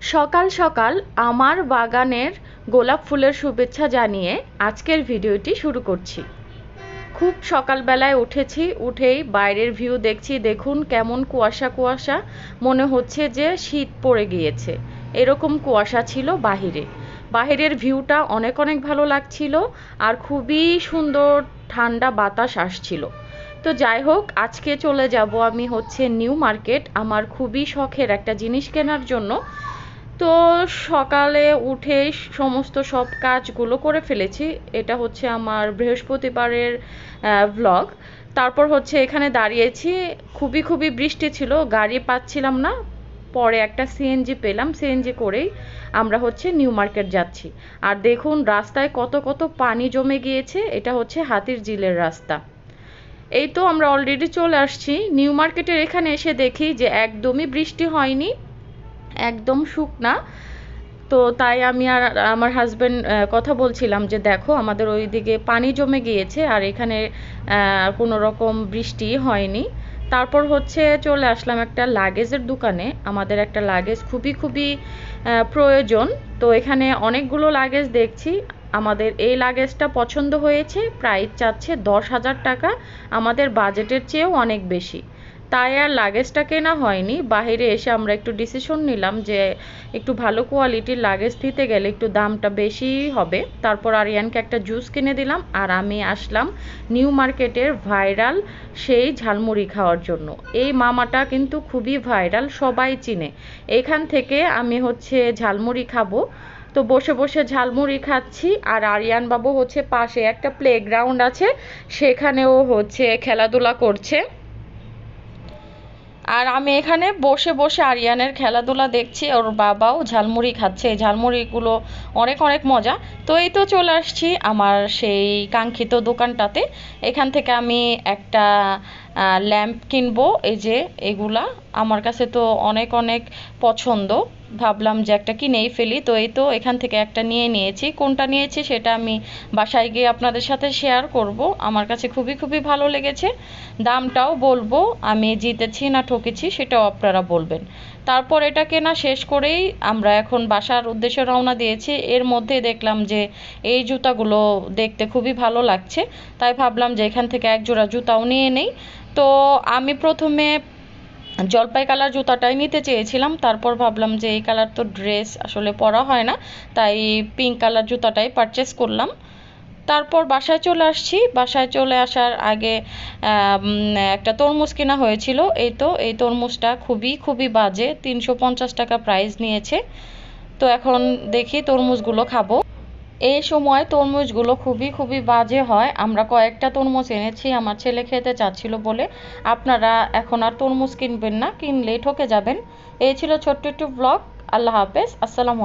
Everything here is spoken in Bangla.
সকাল সকাল আমার বাগানের গোলাপ ফুলের শুভেচ্ছা জানিয়ে আজকের ভিডিওটি শুরু করছি। খুব সকালবেলায় উঠেছি, উঠেই বাইরের ভিউ দেখছি, দেখুন কেমন কুয়াশা কুয়াশা, মনে হচ্ছে যে শীত পড়ে গিয়েছে। এরকম কুয়াশা ছিল বাহিরে। বাহিরের ভিউটা অনেক অনেক ভালো লাগছিল আর খুবই সুন্দর ঠান্ডা বাতাস আসছিল। তো যাই হোক, আজকে চলে যাব আমি হচ্ছে নিউ মার্কেট। আমার খুবই শখের একটা জিনিস কেনার জন্য তো সকালে উঠে সমস্ত সব কাজগুলো করে ফেলেছি। এটা হচ্ছে আমার বৃহস্পতিবারের ভ্লগ তারপর হচ্ছে এখানে দাঁড়িয়েছি। খুবই খুবই বৃষ্টি ছিল, গাড়ি পাচ্ছিলাম না। পরে একটা সিএনজি পেলাম। সিএনজি করেই আমরা হচ্ছে নিউ মার্কেট যাচ্ছি। আর দেখুন, রাস্তায় কত কত পানি জমে গিয়েছে। এটা হচ্ছে হাতির জিলের রাস্তা। এই তো আমরা অলরেডি চলে আসছি। নিউ মার্কেটের এখানে এসে দেখি যে একদমই বৃষ্টি হয়নি। একদম শুকনা তো তাই আমি আর আমার হাজব্যান্ড কথা বলছিলাম যে দেখো আমাদের ওই দিকে পানি জমে গিয়েছে আর এখানে কোনো রকম বৃষ্টি হয়নি। তারপর হচ্ছে চলে আসলাম একটা লাগেজের দোকানে। আমাদের একটা লাগেজ খুবই খুবই প্রয়োজন। তো এখানে অনেকগুলো লাগেজ দেখছি। আমাদের এই লাগেজটা পছন্দ হয়েছে প্রাইস চাচ্ছে দশ হাজার টাকা, আমাদের বাজেটের চেয়েও অনেক বেশি। তাই আর লাগেজটা কেনা হয়নি, বাহিরে এসে আমরা একটু ডিসিশন নিলাম যে একটু ভালো কোয়ালিটির লাগেজ দিতে গেলে একটু দামটা বেশি হবে। তারপর আরিয়ানকে একটা জুস কিনে দিলাম আর আমি আসলাম নিউ মার্কেটের ভাইরাল সেই ঝালমুড়ি খাওয়ার জন্য। এই মামাটা কিন্তু খুবই ভাইরাল সবাই চিনে। এখান থেকে আমি হচ্ছে ঝালমুড়ি খাব। তো বসে বসে ঝালমুড়ি খাচ্ছি, আর আরিয়ান বাবু হচ্ছে পাশে একটা প্লেগ্রাউন্ড আছে, সেখানেও হচ্ছে খেলাধুলা করছে। আর আমি এখানে বসে বসে আরিয়ানের খেলাধুলা দেখছি, ওর বাবাও ঝালমুড়ি খাচ্ছে, এই ঝালমুড়িগুলো অনেক অনেক মজা। তো এই তো চলে আসছি আমার সেই কাঙ্ক্ষিত দোকানটাতে, এখান থেকে আমি একটা ল্যাম্প কিনবো, এই যে এগুলা আমার কাছে তো অনেক অনেক পছন্দ। ভাবলাম যে একটা কিনেই ফেলি। তো এই তো এখান থেকে একটা নিয়ে নিয়েছি। কোনটা নিয়েছি সেটা আমি বাসায় গিয়ে আপনাদের সাথে শেয়ার করব। আমার কাছে খুবই খুবই ভালো লেগেছে। দামটাও বলব, আমি জিতেছি না ঠকেছি সেটাও আপনারা বলবেন। তারপর এটা কেনা শেষ করেই আমরা এখন বাসার উদ্দেশ্যে রওনা দিয়েছি। এর মধ্যে দেখলাম যে এই জুতাগুলো দেখতে খুবই ভালো লাগছে। তাই ভাবলাম যে এখান থেকে এক জোড়া জুতাও নিয়ে নেই। তো আমি প্রথমে জলপাই কালার জুতাটাই নিতে চেয়েছিলাম, তারপর ভাবলাম যে এই কালার তো ড্রেস আসলে পরা হয় না, তাই পিঙ্ক কালার জুতাটাই পারচেস করলাম। তারপর বাসায় চলে আসছি, বাসায় চলে আসার আগে একটা তরমুজ কেনা হয়েছিল, এই তো, এই তরমুজটা খুবই খুবই বাজে, তিনশো পঞ্চাশ টাকা প্রাইস নিয়েছে। তো এখন দেখি তরমুজগুলো খাব। এই সময় তরমুজগুলো খুবই খুবই বাজে হয়। আমরা কয়েকটা তরমুজ এনেছি, আমার ছেলে খেতে চাচ্ছিল বলে। আপনারা এখন আর তরমুজ কিনবেন না কিনলে ঠকে যাবেন। এই ছিল ছোট্ট একটু ব্লগ আল্লাহ হাফেজ, আসসালামু